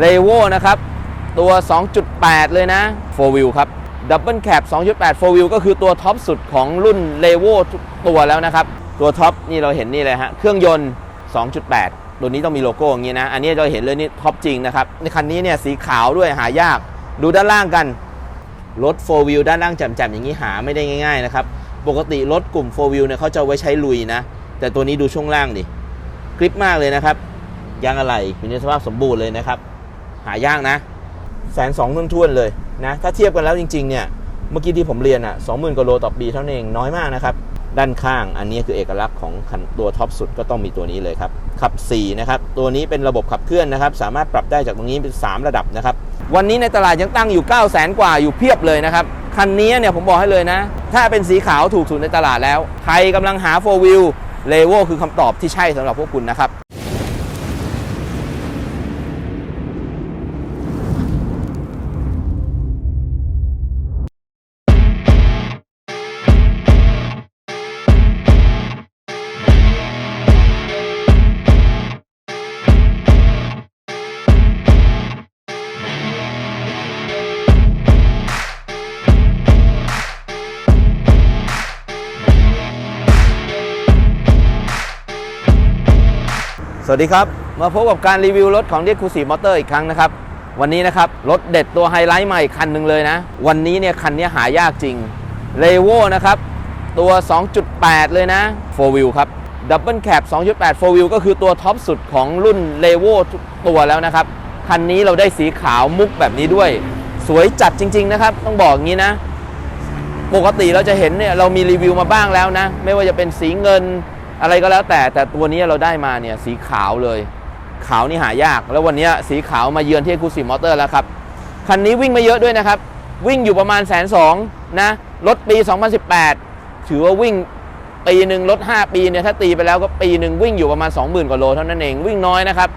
เลโวนะครับ ตัว 2.8 เลยนะ 4 wheel ครับ Double Cab 2.8 4 wheel ก็คือตัวท็อปสุดของรุ่นเลโวทุกตัวแล้วนะครับ ตัวท็อปนี่เราเห็นนี่เลยฮะ เครื่องยนต์ 2.8 ตัวนี้ต้องมีโลโก้อย่างนี้นะ อันนี้เราเห็นเลยนี่ท็อปจริงนะครับ ในคันนี้เนี่ยสีขาวด้วยหายาก ดูด้านล่างกัน รถ 4 wheel ด้านล่างแจ่มๆอย่างนี้หาไม่ได้ง่ายๆนะครับ ปกติรถกลุ่ม 4 wheel เนี่ยเขาจะไว้ใช้ลุยนะ แต่ตัวนี้ดูช่วงล่างดิ กริปมากเลยนะครับ ยางอะไรอยู่ในสภาพสมบูรณ์เลยนะครับ หายากนะแสนสองทุ่นๆเลยนะถ้าเทียบกันแล้วจริงๆเนี่ยเมื่อกี้ที่ผมเรียนอะสองหมื่นกว่าโลต่อปีเท่านั้นเองน้อยมากนะครับ ด้านข้างอันนี้คือเอกลักษณ์ของตัวท็อปสุดก็ต้องมีตัวนี้เลยครับ ขับ 4 นะครับ ตัวนี้เป็นระบบขับเคลื่อนนะครับ สามารถปรับได้จากตรงนี้เป็น 3 ระดับนะครับ วันนี้ในตลาดยังตั้งอยู่ 9 0 0 0 0 0 กว่าอยู่เพียบเลยนะครับ คันนี้เนี่ยผมบอกให้เลยนะ ถ้าเป็นสีขาวถูกสุดในตลาดแล้ว ใครกำลังหา4 wheel เลโวคือคำตอบที่ใช่สำหรับพวกคุณนะครับ สวัสดีครับ มาพบกับการรีวิวรถของเดียคูสีมอเตอร์อีกครั้งนะครับ วันนี้นะครับ รถเด็ดตัวไฮไลท์ใหม่คันหนึ่งเลยนะ วันนี้เนี่ยคันนี้หายากจริงเลโวนะครับ ตัว 2.8 เลยนะ 4 wheel ครับ Double Cab 2.8 4 wheel ก็คือตัวท็อปสุดของรุ่นเลโวทุกตัวแล้วนะครับ คันนี้เราได้สีขาวมุกแบบนี้ด้วย สวยจัดจริง ๆ นะครับ ต้องบอกงี้นะ ปกติเราจะเห็นเนี่ยเรามีรีวิวมาบ้างแล้วนะ ไม่ว่าจะเป็นสีเงิน อะไรก็แล้วแต่แต่ตัวนี้เราได้มาเนี่ยสีขาวเลย ขาวนี่หายาก แล้ววันนี้สีขาวมาเยือนที่คูสิมอเตอร์แล้วครับ คันนี้วิ่งไม่เยอะด้วยนะครับ วิ่งอยู่ประมาณแสนสองนะรถปี 2018 ถือว่าวิ่งปีหนึ่งรถ5 ปีเนี่ยถ้าตีไปแล้วก็ปีหนึ่งวิ่งอยู่ประมาณ 20,000 กว่าโลเท่านั้นเองวิ่งน้อยนะครับ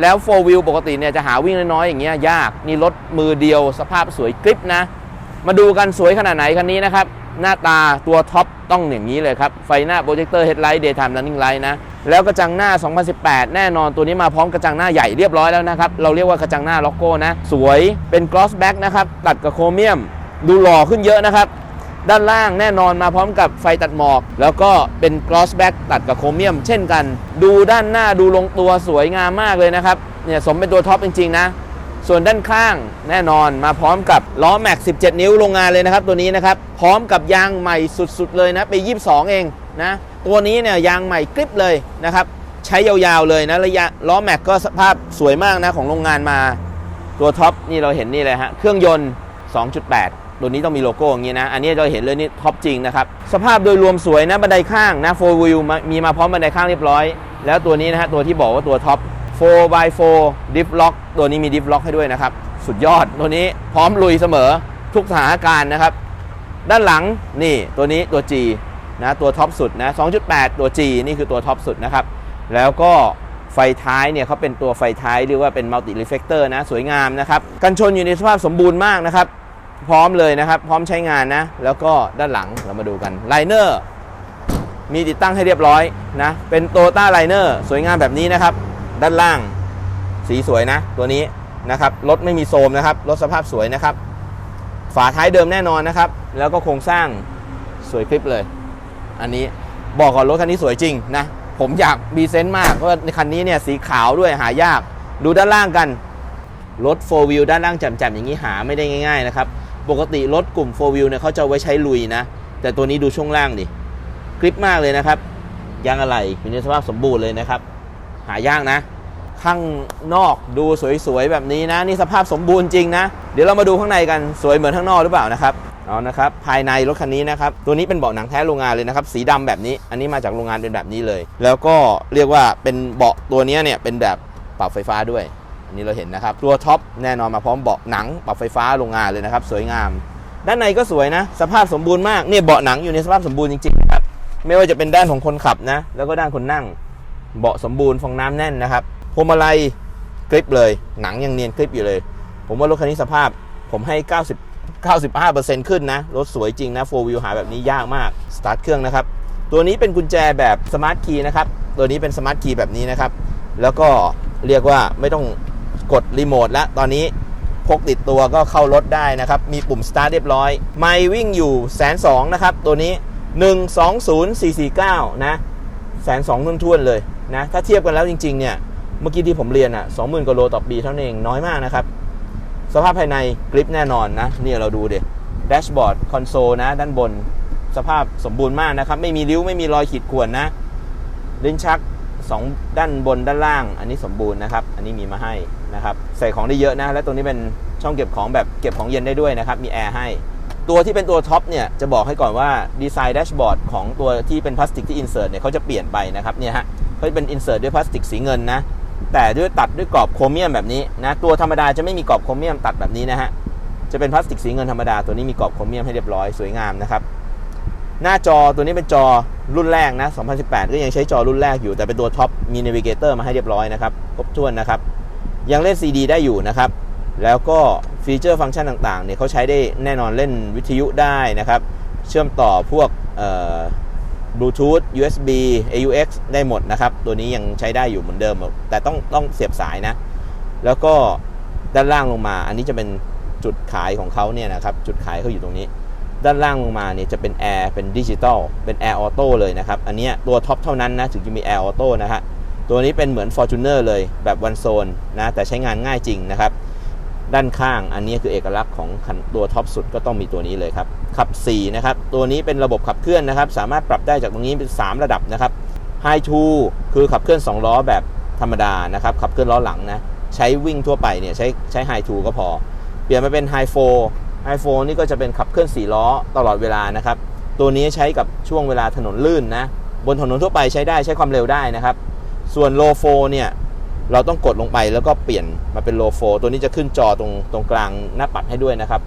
แล้ว4 wheel ปกติเนี่ยจะหาวิ่งน้อยๆอย่างเงี้ยยากนี่รถมือเดียวสภาพสวยกริปนะ มาดูกันสวยขนาดไหนคันนี้นะครับ หน้าตาตัวท็อปต้องอย่างนี้เลยครับ ไฟหน้าโปรเจคเตอร์เฮดไลท์เดย์ไทม์รันนิ่งไลท์นะ แล้วกระจังหน้า 2018 แน่นอนตัวนี้มาพร้อมกระจังหน้าใหญ่เรียบร้อยแล้วนะครับ เราเรียกว่ากระจังหน้าล็อกโก้นะ สวยเป็นกลอสแบ็กนะครับ ตัดกับโครเมียม ดูหล่อขึ้นเยอะนะครับ ด้านล่างแน่นอนมาพร้อมกับไฟตัดหมอก แล้วก็เป็นกลอสแบ็กตัดกับโครเมียม เช่นกัน ดูด้านหน้าดูลงตัวสวยงามมากเลยนะครับเนี่ยสมเป็นตัวท็อปจริงๆนะ ส่วนด้านข้างแน่นอนมาพร้อมกับล้อแม็ก 17 นิ้วโรงงานเลยนะครับ ตัวนี้นะครับ พร้อมกับยางใหม่สุดๆเลยนะไป 22 เองนะ ตัวนี้เนี่ยยางใหม่กริปเลยนะครับ ใช้ยาวๆเลยนะระยะล้อแม็กก็สภาพสวยมากนะของโรงงานมา ตัวท็อปนี่เราเห็นนี่เลยฮะเครื่องยนต์ 2.8ตัวนี้ต้องมีโลโก้อย่างนี้นะ อันนี้เราเห็นเลยนี่ท็อปจริงนะครับ สภาพโดยรวมสวยนะ บันไดข้างนะ4 wheel มามีมาพร้อมบันไดข้างเรียบร้อย แล้วตัวนี้นะฮะ ตัวที่บอกว่าตัวท็อป 4x4 diff lock ตัวนี้มี diff lock ให้ด้วยนะครับ สุดยอดตัวนี้พร้อมลุยเสมอทุกสถานการณ์นะครับ ด้านหลังนี่ตัวนี้ตัว G นะตัวท็อปสุดนะ 2.8 ตัว G นี่คือตัวท็อปสุดนะครับ แล้วก็ไฟท้ายเนี่ยเขาเป็นตัวไฟท้ายเรียกว่าเป็นมัลติรีเฟกเตอร์นะ สวยงามนะครับ กันชนอยู่ในสภาพสมบูรณ์มากนะครับ พร้อมเลยนะครับ พร้อมใช้งานนะ แล้วก็ด้านหลังเรามาดูกันไลเนอร์มีติดตั้งให้เรียบร้อยนะเป็นโตต้าไลเนอร์สวยงามแบบนี้นะครับ ด้านล่างสีสวยนะ ตัวนี้นะครับรถไม่มีโทรมนะครับรถสภาพสวยนะครับ ฝาท้ายเดิมแน่นอนนะครับ แล้วก็โครงสร้างสวยคลิปเลย อันนี้บอกก่อนรถคันนี้สวยจริงนะผมอยากมีเซนต์มากเพราะในคันนี้เนี่ยสีขาวด้วยหายาก ดูด้านล่างกันรถ 4 wheel ด้านล่างแจ่มๆอย่างนี้หาไม่ได้ง่ายๆนะครับปกติรถกลุ่ม 4 wheel เนี่ยเขาจะไว้ใช้ลุยนะ แต่ตัวนี้ดูช่วงล่างดิกริปมากเลยนะครับยางอะไรอยู่ในสภาพสมบูรณ์เลยนะครับ หายากนะ ข้างนอกดูสวยๆแบบนี้นะ นี่สภาพสมบูรณ์จริงนะ เดี๋ยวเรามาดูข้างในกันสวยเหมือนข้างนอกหรือเปล่านะครับเอานะครับภายในรถคันนี้นะครับตัวนี้เป็นเบาะหนังแท้โรงงานเลยนะครับสีดำแบบนี้อันนี้มาจากโรงงานเป็นแบบนี้เลย แล้วก็เรียกว่าเป็นเบาะตัวนี้เนี่ยเป็นแบบปรับไฟฟ้าด้วย อันนี้เราเห็นนะครับตัวท็อปแน่นอนมาพร้อมเบาะหนังปรับไฟฟ้าโรงงานเลยนะครับสวยงาม ด้านในก็สวยนะ สภาพสมบูรณ์มากเนี่ยเบาะหนังอยู่ในสภาพสมบูรณ์จริงๆครับไม่ว่าจะเป็นด้านของคนขับนะแล้วก็ด้านคนนั่ง เบาะสมบูรณ์ฟองน้ำแน่นนะครับพวงมาลัยกริปเลย หนังยังเนียนกริปอยู่เลย ผมว่ารถคันนี้สภาพผมให้ 90 95%ขึ้นนะ รถสวยจริงนะ4 wheel หาแบบนี้ยากมาก สตาร์ทเครื่องนะครับ ตัวนี้เป็นกุญแจแบบสมาร์ทคีย์นะครับ ตัวนี้เป็นสมาร์ทคีย์แบบนี้นะครับ แล้วก็เรียกว่าไม่ต้องกดรีโมทแล้ว ตอนนี้พกติดตัวก็เข้ารถได้นะครับ มีปุ่ม start เรียบร้อย ไม่วิ่งอยู่แสนสองนะครับ ตัวนี้ 120449 นะแสนสองทุ่นๆเลย นะถ้าเทียบกันแล้วจริงๆเนี่ยเมื่อกี้ที่ผมเรียนอะ20,000กว่าโลต่อปีเท่านั้นเองน้อยมากนะครับ สภาพภายในกริปแน่นอนนะเนี่ยเราดูเด็แดชบอร์ดคอนโซลนะ ด้านบน สภาพสมบูรณ์มากนะครับ ไม่มีริ้วไม่มีรอยขีดข่วนนะลิ้นชัก 2 ด้านบนด้านล่าง อันนี้สมบูรณ์นะครับ อันนี้มีมาให้นะครับ ใส่ของได้เยอะนะ และตรงนี้เป็นช่องเก็บของแบบเก็บของเย็นได้ด้วยนะครับ มีแอร์ให้ ตัวที่เป็นตัวท็อปเนี่ยจะบอกให้ก่อนว่าดีไซน์แดชบอร์ดของตัวที่เป็นพลาสติกที่อินเสิร์ตเนี่ยเขาจะเปลี่ยนไปนะครับเนี่ยฮะเขาจะเป็นอินเสิร์ตด้วยพลาสติกสีเงินนะแต่ด้วยตัดด้วยกรอบโครเมียมแบบนี้นะตัวธรรมดาจะไม่มีกรอบโครเมียมตัดแบบนี้นะฮะจะเป็นพลาสติกสีเงินธรรมดาตัวนี้มีกรอบโครเมียมให้เรียบร้อยสวยงามนะครับหน้าจอตัวนี้เป็นจอรุ่นแรกนะ2018 ก็ยังใช้จอรุ่นแรกอยู่แต่เป็นตัวท็อปมีน a วิเกเตอร์มาให้เรียบร้อยนะครับครบถ้วนนะครับยังเล่น CD ได้อยู่นะครับแล้วก็ ฟีเจอร์ฟังก์ชันต่างๆเนี่ยเขาใช้ได้แน่นอนเล่นวิทยุได้นะครับ เชื่อมต่อพวกบลูทูธ USB AUX ได้หมดนะครับ ตัวนี้ยังใช้ได้อยู่เหมือนเดิม แต่ต้องต้องเสียบสายนะ แล้วก็ด้านล่างลงมา อันนี้จะเป็นจุดขายของเขาเนี่ยนะครับ จุดขายเขาอยู่ตรงนี้ ด้านล่างลงมาเนี่ยจะเป็นแอร์เป็นดิจิตอลเป็นแอร์ออโต้เลยนะครับ อันนี้ตัวท็อปเท่านั้นนะถึงจะมีแอร์ออโต้นะฮะตัวนี้เป็นเหมือน Fortuner เลยแบบวันโซนนะแต่ใช้งานง่ายจริงนะครับ ด้านข้างอันนี้คือเอกลักษณ์ของคันตัวท็อปสุดก็ต้องมีตัวนี้เลยครับขับ 4 นะครับ ตัวนี้เป็นระบบขับเคลื่อนนะครับ สามารถปรับได้จากตรงนี้เป็น 3 ระดับนะครับ High 2คือขับเคลื่อน 2 ล้อแบบธรรมดานะครับ ขับเคลื่อนล้อหลังนะใช้วิ่งทั่วไปเนี่ยใช้ใช้ High 2ก็พอ เปลี่ยนมาเป็น High 4 High 4นี่ก็จะเป็นขับเคลื่อน 4 ล้อตลอดเวลานะครับ ตัวนี้ใช้กับช่วงเวลาถนนลื่นนะบนถนนทั่วไปใช้ได้ใช้ความเร็วได้นะครับ ส่วน Low 4เนี่ย เราต้องกดลงไปแล้วก็เปลี่ยนมาเป็น Low 4ตัวนี้จะขึ้นจอตรงตรงกลางหน้าปัดให้ด้วยนะครับ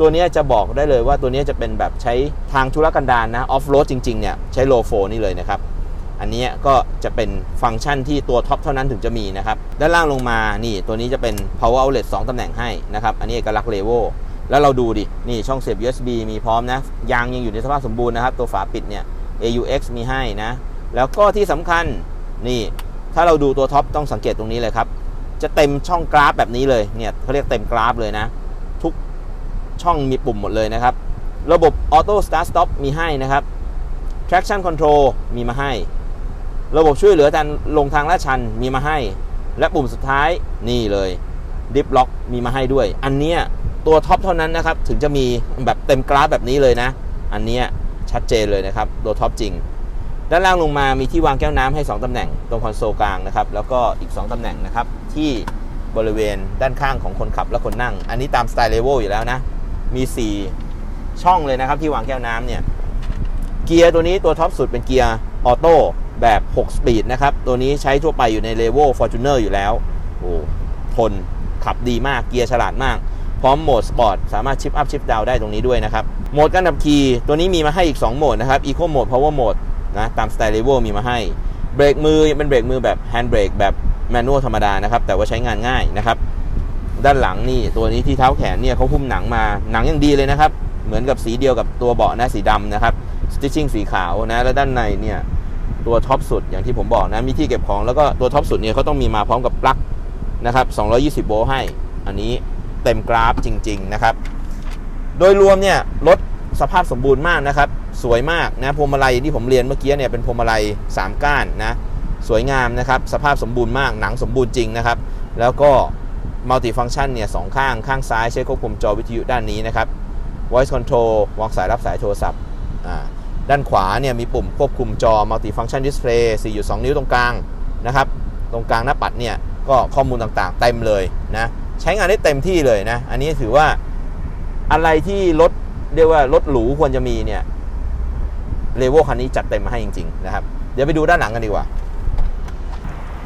ตัวนี้จะบอกได้เลยว่าตัวนี้จะเป็นแบบใช้ทางธุรกันดารนะออฟโรดจริงๆเนี่ยใช้ Low 4นี่เลยนะครับ อันนี้ก็จะเป็นฟังก์ชันที่ตัวท็อปเท่านั้นถึงจะมีนะครับ ด้านล่างลงมานี่ตัวนี้จะเป็น power outlet 2ตำแหน่งให้นะครับ อันนี้เอกลักษณ์เลโวแล้วเราดูดิ นี่ช่องเสียบ USB มีพร้อมนะ ยางยังอยู่ในสภาพสมบูรณ์นะครับ ตัวฝาปิดเนี่ย AUX มีให้นะ แล้วก็ที่สำคัญนี่ ถ้าเราดูตัวท็อปต้องสังเกตตรงนี้เลยครับ จะเต็มช่องกราฟแบบนี้เลยเนี่ยเขาเรียกเต็มกราฟเลยนะ ทุกช่องมีปุ่มหมดเลยนะครับ ระบบ Auto Start Stop มีให้นะครับ Traction Control มีมาให้ ระบบช่วยเหลือการลงทางลาดชันมีมาให้ และปุ่มสุดท้ายนี่เลยดิฟล็อกมีมาให้ด้วย อันเนี้ยตัวท็อปเท่านั้นนะครับ ถึงจะมีแบบเต็มกราฟแบบนี้เลยนะ อันเนี้ยชัดเจนเลยนะครับ ตัวท็อปจริง ด้านล่างลงมามีที่วางแก้วน้ำให้ 2ตำแหน่งตรงคอนโซลกลางนะครับ แล้วก็อีก 2ตำแหน่งนะครับ ที่บริเวณด้านข้างของคนขับและคนนั่ง อันนี้ตามสไตล์เลเวลอยู่แล้วนะ มี 4 ช่องเลยนะครับ ที่วางแก้วน้ำเนี่ย เกียร์ตัวนี้ตัวท็อปสุดเป็นเกียร์ออโต้แบบ 6 สปีดนะครับ ตัวนี้ใช้ทั่วไปอยู่ในเลเวล Fortuner อร์อยู่แล้ว โอ้ทนขับดีมากเกียร์ฉลาดมาก พร้อมโหมดสปอร์ตสามารถชิปอัพชิปดาวได้ตรงนี้ด้วยนะครับโหมดการขับขี่ตัวนี้มีมาให้อีก 2 โหมดนะครับ Eco Mode Power Mode นะตามสไตล์เลเวลมีมาให้ เบรกมือเป็นเบรกมือแบบแฮนด์เบรกแบบแมนนวลธรรมดานะครับแต่ว่าใช้งานง่ายนะครับ ด้านหลังนี่ตัวนี้ที่เท้าแขนเนี่ยเขาหุ้มหนังมาหนังยังดีเลยนะครับ เหมือนกับสีเดียวกับตัวเบาะนะสีดำนะครับสติชชิ่งสีขาวนะแล้วด้านในเนี่ยตัวท็อปสุดอย่างที่ผมบอกนะมีที่เก็บของแล้วก็ตัวท็อปสุดเนี่ยเขาต้องมีมาพร้อมกับปลั๊กนะครับ220โวลต์ให้ อันนี้เต็มกราฟจริง ๆนะครับ โดยรวมเนี่ยรถสภาพสมบูรณ์มากนะครับ สวยมากนะพวงมาลัยที่ผมเรียนเมื่อกี้เนี่ยเป็นพวงมาลัย 3 ก้านนะสวยงามนะครับสภาพสมบูรณ์มากหนังสมบูรณ์จริงนะครับ แล้วก็มัลติฟัง c t ชันเนี่ยสองข้างข้างซ้ายใช้ควบคุมจอวิทยุด้านนี้นะครับ voice control วางสายรับสายโทรศัพท์ด้านขวาเนี่ยมีปุ่มควบคุมจอ multi function display 4.2 นิ้วตรงกลางนะครับ ตรงกลางหน้าปัดเนี่ยก็ข้อมูลต่างๆ เต็มเลยนะใช้งานได้เต็มที่เลยนะ อันนี้ถือว่าอะไรที่รถเรียกว่ารถหรูควรจะมีเนี่ย เลเวลคันนี้จัดเต็มมาให้จริงๆนะครับ เดี๋ยวไปดูด้านหลังกันดีกว่า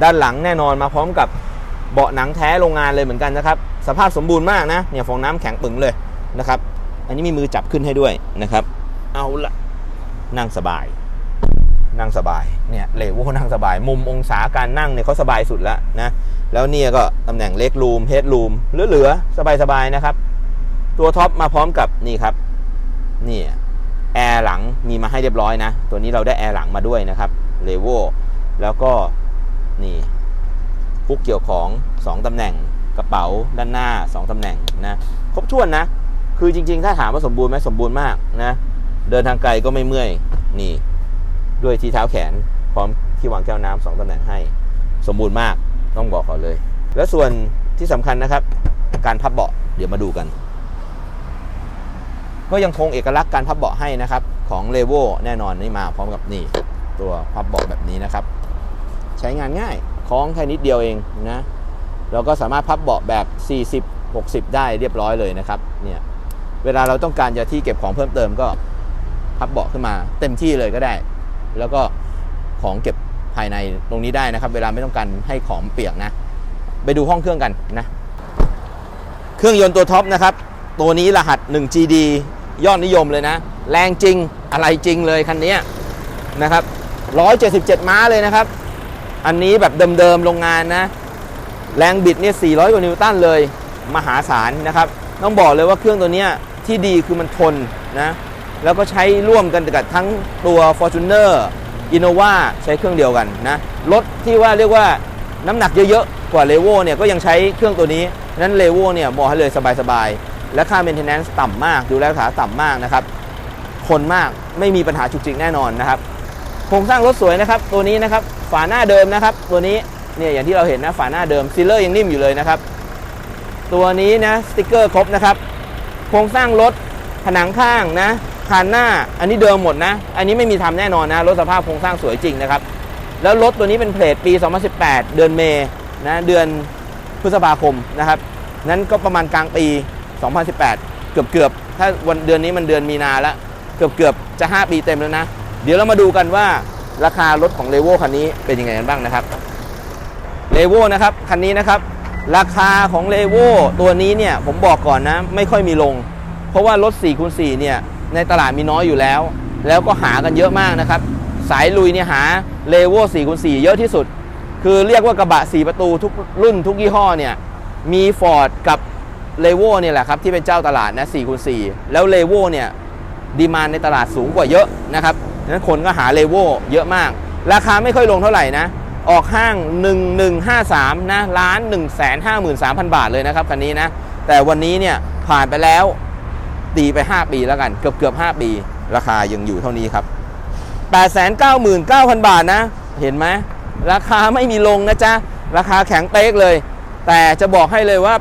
ด้านหลังแน่นอนมาพร้อมกับเบาะหนังแท้โรงงานเลยเหมือนกันนะครับ สภาพสมบูรณ์มากนะ เนี่ยฟองน้ำแข็งปึงเลยนะครับ อันนี้มีมือจับขึ้นให้ด้วยนะครับ เอาละนั่งสบาย นั่งสบาย เนี่ยเลโวลนั่งสบาย มุมองศาการนั่งเนี่ยเขาสบายสุดแล้วนะ แล้วเนี่ยก็ตำแหน่งเล็กรูมเฮดรูมเหลือๆสบายๆนะครับ ตัวท็อปมาพร้อมกับนี่ครับนี่ แอร์หลังมีมาให้เรียบร้อยนะ ตัวนี้เราได้แอร์หลังมาด้วยนะครับเลโวแล้วก็นี่ฟุกเกี่ยวของ 2 ตำแหน่งกระเป๋าด้านหน้า 2 ตำแหน่งนะครบถ้วนนะ คือจริง ๆ ถ้าถามว่าสมบูรณ์ไหมสมบูรณ์มากนะ เดินทางไกลก็ไม่เมื่อยนี่ ด้วยที่เท้าแขนพร้อมที่วางแก้วน้ำสองตำแหน่งให้ สมบูรณ์มากต้องบอกก่อนเลย แล้วส่วนที่สำคัญนะครับ การพับเบาะเดี๋ยวมาดูกัน ก็ยังคงเอกลักษณ์การพับเบาะให้นะครับ ของเลโวแน่นอนนี่มาพร้อมกับนี่ตัวพับเบาะแบบนี้นะครับ ใช้งานง่ายคล้องแค่นิดเดียวเองนะเราก็สามารถพับเบาะแบบ 40 60 ได้เรียบร้อยเลยนะครับเนี่ยเวลาเราต้องการจะที่เก็บของเพิ่มเติมก็พับเบาะขึ้นมาเต็มที่เลยก็ได้ แล้วก็ของเก็บภายในตรงนี้ได้นะครับ เวลาไม่ต้องการให้ของเปียกนะ ไปดูห้องเครื่องกันนะ เครื่องยนต์ตัวท็อปนะครับ ตัวนี้รหัส 1GD ยอดนิยมเลยนะ แรงจริงอะไรจริงเลยคันนี้นะครับ177 ม้าเลยนะครับ อันนี้แบบเดิมๆโรงงานนะ แรงบิดเนี่ย 400 กว่านิวตันเลย มหาศาลนะครับ ต้องบอกเลยว่าเครื่องตัวนี้ที่ดีคือมันทนนะ แล้วก็ใช้ร่วมกันกับทั้งตัว Fortuner Innova ใช้เครื่องเดียวกันนะ รถที่ว่าเรียกว่าน้ำหนักเยอะๆ กว่า r e v o เนี่ยก็ยังใช้เครื่องตัวนี้ นั้น r e v o เนี่ยบอกให้เลยสบายๆ และค่า maintenance ต่ำมาก ดูแลรักษาต่ำมากนะครับทนมากไม่มีปัญหาจุกจิกแน่นอนนะครับโครงสร้างรถสวยนะครับ ตัวนี้นะครับฝาหน้าเดิมนะครับ ตัวนี้เนี่ยอย่างที่เราเห็นนะฝาหน้าเดิมซีลเลอร์ยังนิ่มอยู่เลยนะครับ ตัวนี้นะสติกเกอร์ครบนะครับ โครงสร้างรถผนังข้างนะคานหน้าอันนี้เดิมหมดนะ อันนี้ไม่มีทำแน่นอนนะรถสภาพโครงสร้างสวยจริงนะครับ แล้วรถตัวนี้เป็นเพลทปี 2018 เดือนเมษนะเดือนพฤษภาคมนะครับ นั้นก็ประมาณกลางปี 2018 เกือบเกือบๆถ้าวันเดือนนี้มันเดือนมีนาแล้วเกือบเกือบๆจะ 5 ปีเต็มแล้วนะ เดี๋ยวเรามาดูกันว่าราคารถของเลโวคันนี้เป็นยังไงกันบ้างนะครับเลโวนะครับคันนี้นะครับ ราคาของเลโวตัวนี้เนี่ยผมบอกก่อนนะ ไม่ค่อยมีลง เพราะว่ารถ4คูณ4เนี่ยในตลาดมีน้อยอยู่แล้ว แล้วก็หากันเยอะมากนะครับ สายลุยเนี่ยหาเลโว4คูณ4เยอะที่สุด คือเรียกว่ากระบะ 4 ประตูทุกรุ่นทุกยี่ห้อเนี่ยมี Ford กับ เลโวเนี่ยแหละครับที่เป็นเจ้าตลาดนะ4คูณ4แล้วเลโวเนี่ยดีมานในตลาดสูงกว่าเยอะนะครับดังนั้นคนก็หาเลโวเยอะมาก ราคาไม่ค่อยลงเท่าไหร่นะ ออกห้าง 1153นะล้าน153,000 บาทเลยนะครับคันนี้นะ แต่วันนี้เนี่ยผ่านไปแล้วตีไป 5 ปีแล้วกัน เกือบเกือบ5ปี ราคายังอยู่เท่านี้ครับ899,000 บาทนะ เห็นไหมราคาไม่มีลงนะจ๊ะ ราคาแข็งเป๊กเลย แต่จะบอกให้เลยว่า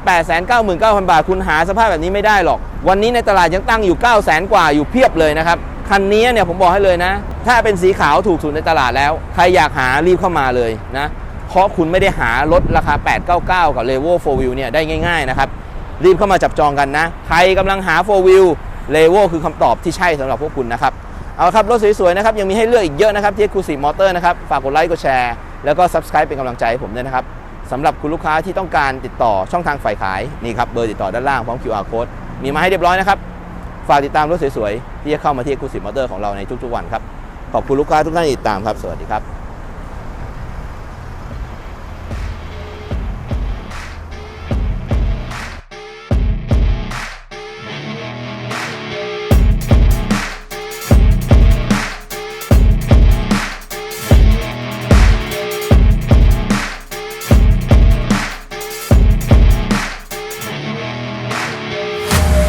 899,000 บาทคุณหาสภาพแบบนี้ไม่ได้หรอก วันนี้ในตลาดยังตั้งอยู่ 900,000 กว่าอยู่เพียบเลยนะครับ คันนี้เนี่ยผมบอกให้เลยนะ ถ้าเป็นสีขาวถูกสุดในตลาดแล้ว ใครอยากหารีบเข้ามาเลยนะ เพราะคุณไม่ได้หารถราคา 899 กับ l e v o 4 Wheel เนี่ยได้ง่ายๆนะครับ รีบเข้ามาจับจองกันนะ ใครกำลังหา 4 Wheel l e v o คือคำตอบที่ใช่สำหรับพวกคุณนะครับ เอาครับรถสวยๆนะครับยังมีให้เลือกอีกเยอะนะครับที่คูสีมอเตอร์นะครับฝากกดไลค์กดแชร์แล้วก็ Subscribe เป็นกำลังใจให้ผมด้วยนะครับ สำหรับคุณลูกค้าที่ต้องการติดต่อช่องทางฝ่ายขายนี่ครับเบอร์ติดต่อด้านล่างพร้อม QR code มีมาให้เรียบร้อยนะครับ ฝากติดตามรถสวยๆ ที่จะเข้ามาที่คูสิมอเตอร์ของเราในทุกๆวันครับ ขอบคุณลูกค้าทุกท่านที่ติดตามครับ สวัสดีครับ